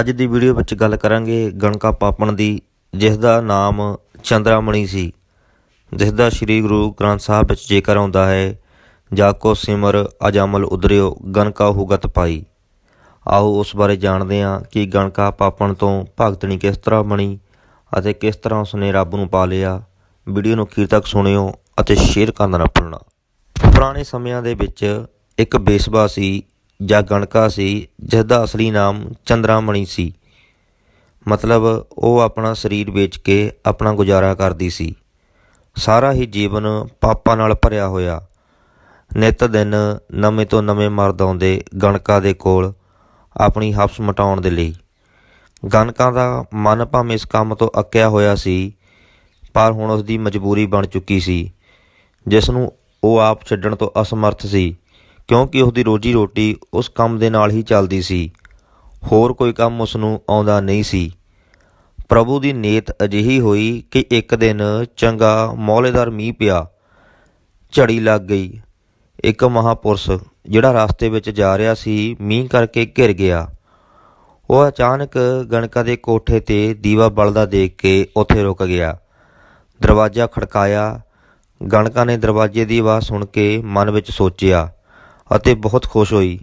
ਅੱਜ ਦੀ ਵੀਡੀਓ ਵਿੱਚ ਗੱਲ ਕਰਾਂਗੇ ਗਣਕਾ ਪਾਪਣ ਦੀ, ਜਿਸ ਦਾ ਨਾਮ ਚੰਦਰਾਮਣੀ ਸੀ। ਜਿਸ ਦਾ ਸ੍ਰੀ ਗੁਰੂ ਗ੍ਰੰਥ ਸਾਹਿਬ ਵਿੱਚ ਜੇਕਰ ਆਉਂਦਾ ਹੈ, ਜਾ ਕੋ ਸਿਮਰ ਅਜਾਮਲ ਉਦਰਿਓ ਗਣਕਾ ਹੁਗਤ ਪਾਈ। ਆਓ ਉਸ ਬਾਰੇ ਜਾਣਦੇ ਹਾਂ ਕਿ ਗਣਕਾ ਪਾਪਣ ਤੋਂ ਭਗਤਣੀ ਕਿਸ ਤਰ੍ਹਾਂ ਬਣੀ ਅਤੇ ਕਿਸ ਤਰ੍ਹਾਂ ਉਸਨੇ ਰੱਬ ਨੂੰ ਪਾ ਲਿਆ। ਵੀਡੀਓ ਨੂੰ ਅਖੀਰ ਤੱਕ ਸੁਣਿਓ ਅਤੇ ਸ਼ੇਅਰ ਕਰਨਾ ਨਾ ਭੁੱਲਣਾ। ਪੁਰਾਣੇ ਸਮਿਆਂ ਦੇ ਵਿੱਚ ਇੱਕ ਬੇਸਬਾ ਸੀ ਜਾਂ ਗਣਕਾ ਸੀ ਜਿਸ ਦਾ ਅਸਲੀ ਨਾਮ ਚੰਦਰਾਮਣੀ ਸੀ। ਮਤਲਬ ਉਹ ਆਪਣਾ ਸਰੀਰ ਵੇਚ ਕੇ ਆਪਣਾ ਗੁਜ਼ਾਰਾ ਕਰਦੀ ਸੀ। ਸਾਰਾ ਹੀ ਜੀਵਨ ਪਾਪਾਂ ਨਾਲ ਭਰਿਆ ਹੋਇਆ। ਨਿਤ ਦਿਨ ਨਵੇਂ ਤੋਂ ਨਵੇਂ ਮਰਦ ਆਉਂਦੇ ਗਣਕਾ ਦੇ ਕੋਲ ਆਪਣੀ ਹਫਸ ਮਟਾਉਣ ਦੇ ਲਈ। ਗਣਕਾ ਦਾ ਮਨ ਭਾਵੇਂ ਇਸ ਕੰਮ ਤੋਂ ਅੱਕਿਆ ਹੋਇਆ ਸੀ, ਪਰ ਹੁਣ ਉਸ ਦੀ ਮਜਬੂਰੀ ਬਣ ਚੁੱਕੀ ਸੀ ਜਿਸ ਨੂੰ ਉਹ ਆਪ ਛੱਡਣ ਤੋਂ ਅਸਮਰਥ ਸੀ। ਕਿਉਂਕਿ ਉਸ ਦੀ ਰੋਜੀ ਰੋਟੀ ਉਸ ਕੰਮ ਦੇ ਨਾਲ ਹੀ ਚੱਲਦੀ ਸੀ। ਹੋਰ ਕੋਈ ਕੰਮ ਉਸ ਨੂੰ ਆਉਂਦਾ ਨਹੀਂ ਸੀ। ਪ੍ਰਭੂ ਦੀ ਨੇਤ ਅਜਿਹੀ ਹੋਈ ਕਿ ਇੱਕ ਦਿਨ ਚੰਗਾ ਮੌਲੇਦਾਰ ਮੀਂਹ ਪਿਆ। ਝੜੀ ਲੱਗ ਗਈ। ਇੱਕ ਮਹਾਪੁਰਸ਼ ਜਿਹੜਾ ਰਸਤੇ ਵਿੱਚ ਜਾ ਰਿਹਾ ਸੀ, ਮੀਂਹ ਕਰਕੇ ਘਿਰ ਗਿਆ। ਉਹ ਅਚਾਨਕ ਗਣਕਾ ਦੇ ਕੋਠੇ ਤੇ ਦੀਵਾ ਬਲਦਾ ਦੇਖ ਕੇ ਉੱਥੇ ਰੁਕ ਗਿਆ। ਦਰਵਾਜ਼ਾ ਖੜਕਾਇਆ। ਗਣਕਾ ਨੇ ਦਰਵਾਜ਼ੇ ਦੀ ਆਵਾਜ਼ ਸੁਣ ਕੇ ਮਨ ਵਿੱਚ ਸੋਚਿਆ ਅਤੇ ਬਹੁਤ ਖੁਸ਼ ਹੋਈ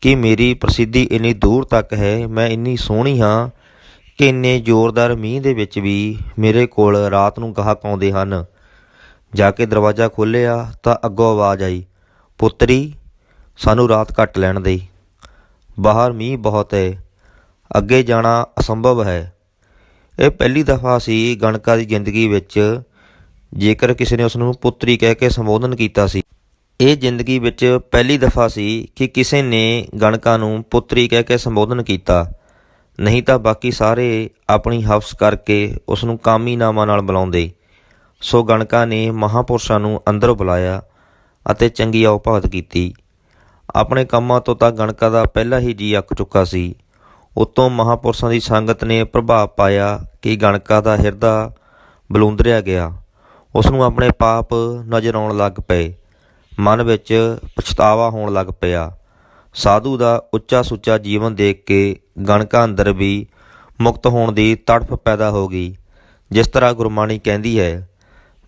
ਕਿ ਮੇਰੀ ਪ੍ਰਸਿੱਧੀ ਇੰਨੀ ਦੂਰ ਤੱਕ ਹੈ, ਮੈਂ ਇੰਨੀ ਸੋਹਣੀ ਹਾਂ ਕਿ ਇੰਨੇ ਜ਼ੋਰਦਾਰ ਮੀਂਹ ਦੇ ਵਿੱਚ ਵੀ ਮੇਰੇ ਕੋਲ ਰਾਤ ਨੂੰ ਗਾਹਕ ਆਉਂਦੇ ਹਨ। ਜਾ ਕੇ ਦਰਵਾਜ਼ਾ ਖੋਲ੍ਹਿਆ ਤਾਂ ਅੱਗੋਂ ਆਵਾਜ਼ ਆਈ, ਪੁੱਤਰੀ, ਸਾਨੂੰ ਰਾਤ ਕੱਟ ਲੈਣ ਦੇ। ਬਾਹਰ ਮੀਂਹ ਬਹੁਤ ਹੈ, ਅੱਗੇ ਜਾਣਾ ਅਸੰਭਵ ਹੈ। ਇਹ ਪਹਿਲੀ ਦਫਾ ਸੀ ਗਣਕਾ ਦੀ ਜ਼ਿੰਦਗੀ ਵਿੱਚ ਜੇਕਰ ਕਿਸੇ ਨੇ ਉਸ ਨੂੰ ਪੁੱਤਰੀ ਕਹਿ ਕੇ ਸੰਬੋਧਨ ਕੀਤਾ ਸੀ। ਇਹ ਜ਼ਿੰਦਗੀ ਵਿੱਚ ਪਹਿਲੀ ਦਫਾ ਸੀ ਕਿ ਕਿਸੇ ਨੇ ਗਣਕਾ ਨੂੰ ਪੁੱਤਰੀ ਕਹਿ ਕੇ ਸੰਬੋਧਨ ਕੀਤਾ। ਨਹੀਂ ਤਾਂ ਬਾਕੀ ਸਾਰੇ ਆਪਣੀ ਹਫਸ ਕਰਕੇ ਉਸ ਨੂੰ ਕਾਮੀ ਨਾਮਾਂ ਨਾਲ ਬੁਲਾਉਂਦੇ। ਸੋ ਗਣਕਾ ਨੇ ਮਹਾਪੁਰਸ਼ਾਂ ਨੂੰ ਅੰਦਰ ਬੁਲਾਇਆ ਅਤੇ ਚੰਗੀ ਔਪਾਤ ਕੀਤੀ। ਆਪਣੇ ਕੰਮਾਂ ਤੋਂ ਤਾਂ ਗਣਕਾ ਦਾ ਪਹਿਲਾ ਹੀ ਜੀ ਅੱਕ ਚੁੱਕਾ ਸੀ। ਉਤੋਂ ਮਹਾਪੁਰਸ਼ਾਂ ਦੀ ਸੰਗਤ ਨੇ ਪ੍ਰਭਾਵ ਪਾਇਆ ਕਿ ਗਣਕਾ ਦਾ ਹਿਰਦਾ ਬਲੂੰਦਰਿਆ ਗਿਆ। ਉਸ ਨੂੰ ਆਪਣੇ ਪਾਪ ਨਜ਼ਰ ਆਉਣ ਲੱਗ ਪਏ। ਮਨ ਵਿੱਚ ਪਛਤਾਵਾ ਹੋਣ ਲੱਗ ਪਿਆ। ਸਾਧੂ ਦਾ ਉੱਚਾ ਸੁੱਚਾ ਜੀਵਨ ਦੇਖ ਕੇ ਗਣਕਾਂ ਅੰਦਰ ਵੀ ਮੁਕਤ ਹੋਣ ਦੀ ਤੜਫ ਪੈਦਾ ਹੋ ਗਈ। ਜਿਸ ਤਰ੍ਹਾਂ ਗੁਰਬਾਣੀ ਕਹਿੰਦੀ ਹੈ,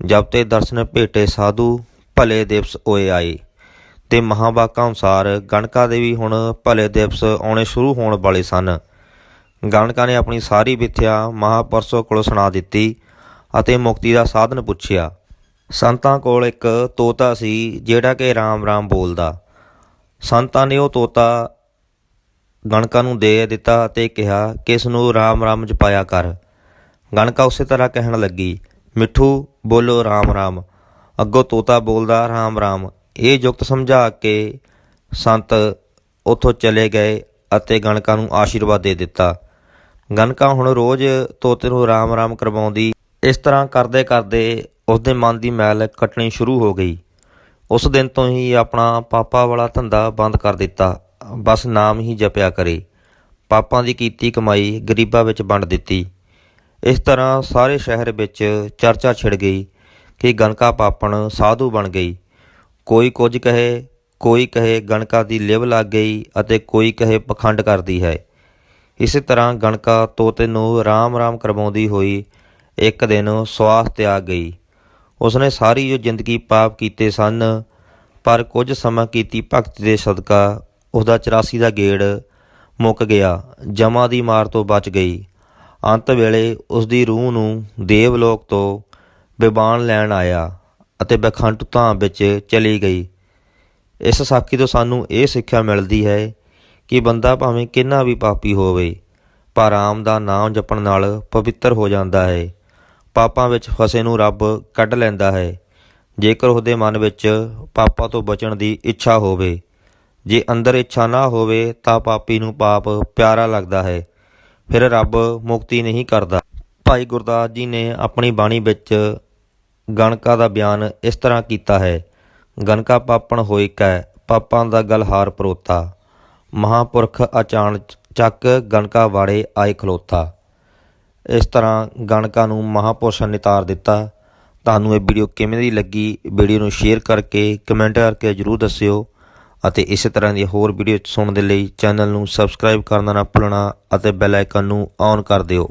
ਜਬ ਤੇ ਦਰਸ਼ਨ ਭੇਟੇ ਸਾਧੂ, ਭਲੇ ਦਿਵਸ ਹੋਏ ਆਏ। ਤੇ ਮਹਾਵਾਕਾਂ ਅਨੁਸਾਰ ਗਣਕਾ ਦੇ ਵੀ ਹੁਣ ਭਲੇ ਦਿਵਸ ਆਉਣੇ ਸ਼ੁਰੂ ਹੋਣ ਵਾਲੇ ਸਨ। ਗਣਕਾ ਨੇ ਆਪਣੀ ਸਾਰੀ ਵਿਥਿਆ ਮਹਾਪੁਰਸ਼ੋ ਕੋਲ ਸੁਣਾ ਦਿੱਤੀ ਅਤੇ ਮੁਕਤੀ ਦਾ ਸਾਧਨ ਪੁੱਛਿਆ। ਸੰਤਾਂ ਕੋਲ ਇੱਕ ਤੋਤਾ ਸੀ, ਜਿਹੜਾ ਕਿ ਰਾਮ ਰਾਮ ਬੋਲਦਾ। ਸੰਤਾਂ ਨੇ ਉਹ ਤੋਤਾ ਗਣਕਾ ਨੂੰ ਦੇ ਦਿੱਤਾ ਅਤੇ ਕਿਹਾ ਕਿ ਇਸ ਨੂੰ ਰਾਮ ਰਾਮ ਜਪਾਇਆ ਕਰ। ਗਣਕਾ ਉਸੇ ਤਰ੍ਹਾਂ ਕਹਿਣ ਲੱਗੀ, ਮਿੱਠੂ, ਬੋਲੋ ਰਾਮ ਰਾਮ। ਅੱਗੋਂ ਤੋਤਾ ਬੋਲਦਾ, ਰਾਮ ਰਾਮ। ਇਹ ਜੁਗਤ ਸਮਝਾ ਕੇ ਸੰਤ ਉੱਥੋਂ ਚਲੇ ਗਏ ਅਤੇ ਗਣਕਾ ਨੂੰ ਆਸ਼ੀਰਵਾਦ ਦੇ ਦਿੱਤਾ। ਗਣਕਾ ਹੁਣ ਰੋਜ਼ ਤੋਤੇ ਨੂੰ ਰਾਮ ਰਾਮ ਕਰਵਾਉਂਦੀ, ਇਸ ਤਰ੍ਹਾਂ ਕਰਦੇ ਕਰਦੇ ਉਸਦੇ ਮਨ ਦੀ ਮੈਲ ਕੱਟਣੀ ਸ਼ੁਰੂ ਹੋ ਗਈ। ਉਸ ਦਿਨ ਤੋਂ ਹੀ ਆਪਣਾ ਪਾਪਾ ਵਾਲਾ ਧੰਦਾ ਬੰਦ ਕਰ ਦਿੱਤਾ। ਬਸ ਨਾਮ ਹੀ ਜਪਿਆ ਕਰੇ। ਪਾਪਾਂ ਦੀ ਕੀਤੀ ਕਮਾਈ ਗਰੀਬਾਂ ਵਿੱਚ ਵੰਡ ਦਿੱਤੀ। ਇਸ ਤਰ੍ਹਾਂ ਸਾਰੇ ਸ਼ਹਿਰ ਵਿੱਚ ਚਰਚਾ ਛਿੜ ਗਈ ਕਿ ਗਣਕਾ ਪਾਪਣ ਸਾਧੂ ਬਣ ਗਈ। ਕੋਈ ਕੁਝ ਕਹੇ, ਕੋਈ ਕਹੇ ਗਣਕਾ ਦੀ ਲਿਵ ਲੱਗ ਗਈ ਅਤੇ ਕੋਈ ਕਹੇ ਪਖੰਡ ਕਰਦੀ ਹੈ। ਇਸੇ ਤਰ੍ਹਾਂ ਗਣਕਾ ਤੋਤੇ ਨੂੰ ਰਾਮ ਰਾਮ ਕਰਵਾਉਂਦੀ ਹੋਈ ਇੱਕ ਦਿਨ ਸਵਾਸ ਤਿਆਗ ਗਈ। ਉਸਨੇ ਸਾਰੀ ਜੋ ਜ਼ਿੰਦਗੀ ਪਾਪ ਕੀਤੇ ਸਨ, ਪਰ ਕੁਝ ਸਮਾਂ ਕੀਤੀ ਭਗਤੀ ਦੇ ਸਦਕਾ ਉਸਦਾ 84 ਦਾ ਗੇੜ ਮੁੱਕ ਗਿਆ, ਜਮਾ ਦੀ ਮਾਰ ਤੋਂ ਬਚ ਗਈ। ਅੰਤ ਵੇਲੇ ਉਸ ਦੀ ਰੂਹ ਨੂੰ ਦੇਵ ਲੋਕ ਤੋਂ ਬਿਬਾਨ ਲੈਣ ਆਇਆ ਅਤੇ ਬਖੰਡ ਧਾਮ ਵਿੱਚ ਚਲੀ ਗਈ। ਇਸ ਸਾਖੀ ਤੋਂ ਸਾਨੂੰ ਇਹ ਸਿੱਖਿਆ ਮਿਲਦੀ ਹੈ ਕਿ ਬੰਦਾ ਭਾਵੇਂ ਕਿੰਨਾ ਵੀ ਪਾਪੀ ਹੋਵੇ, ਪਰ ਰਾਮ ਦਾ ਨਾਮ ਜਪਣ ਨਾਲ ਪਵਿੱਤਰ ਹੋ ਜਾਂਦਾ ਹੈ। ਪਾਪਾਂ ਵਿੱਚ ਫਸੇ ਨੂੰ ਰੱਬ ਕੱਢ ਲੈਂਦਾ ਹੈ। ਜੇਕਰ ਉਹਦੇ ਮਨ ਵਿੱਚ ਪਾਪਾਂ ਤੋਂ ਬਚਣ ਦੀ ਇੱਛਾ ਹੋਵੇ, ਜੇ ਅੰਦਰ ਇੱਛਾ ਨਾ ਹੋਵੇ ਤਾਂ ਪਾਪੀ ਨੂੰ ਪਾਪ ਪਿਆਰਾ ਲੱਗਦਾ ਹੈ। ਫਿਰ ਰੱਬ ਮੁਕਤੀ ਨਹੀਂ ਕਰਦਾ। ਭਾਈ ਗੁਰਦਾਸ ਜੀ ਨੇ ਆਪਣੀ ਬਾਣੀ ਵਿੱਚ ਗਣਕਾ ਦਾ ਬਿਆਨ ਇਸ ਤਰ੍ਹਾਂ ਕੀਤਾ ਹੈ, ਗਣਕਾ ਪਾਪਣ ਹੋਈ ਕੈ, ਪਾਪਾਂ ਦਾ ਗਲਹਾਰ ਪਰੋਤਾ। ਮਹਾਪੁਰਖ ਅਚਾਨਕ ਚੱਕ ਗਣਕਾ ਵਾੜੇ ਆਏ ਖਲੋਤਾ। ਇਸ ਤਰ੍ਹਾਂ ਗਣਕਾਂ ਨੂੰ ਮਹਾਪੁਰਸ਼ਾਂ ਨੇ ਤਾਰ ਦਿੱਤਾ। ਤੁਹਾਨੂੰ ਇਹ ਵੀਡੀਓ ਕਿਵੇਂ ਦੀ ਲੱਗੀ, ਵੀਡੀਓ ਨੂੰ ਸ਼ੇਅਰ ਕਰਕੇ ਕਮੈਂਟ ਕਰਕੇ ਜਰੂਰ ਦੱਸਿਓ ਅਤੇ ਇਸੇ ਤਰ੍ਹਾਂ ਦੀ ਹੋਰ ਵੀਡੀਓ ਸੁਣਨ ਦੇ ਲਈ ਚੈਨਲ ਨੂੰ ਸਬਸਕ੍ਰਾਈਬ ਕਰਨਾ ਨਾ ਭੁੱਲਣਾ ਅਤੇ ਬੈਲ ਆਈਕਨ ਨੂੰ ਔਨ ਕਰ ਦਿਓ।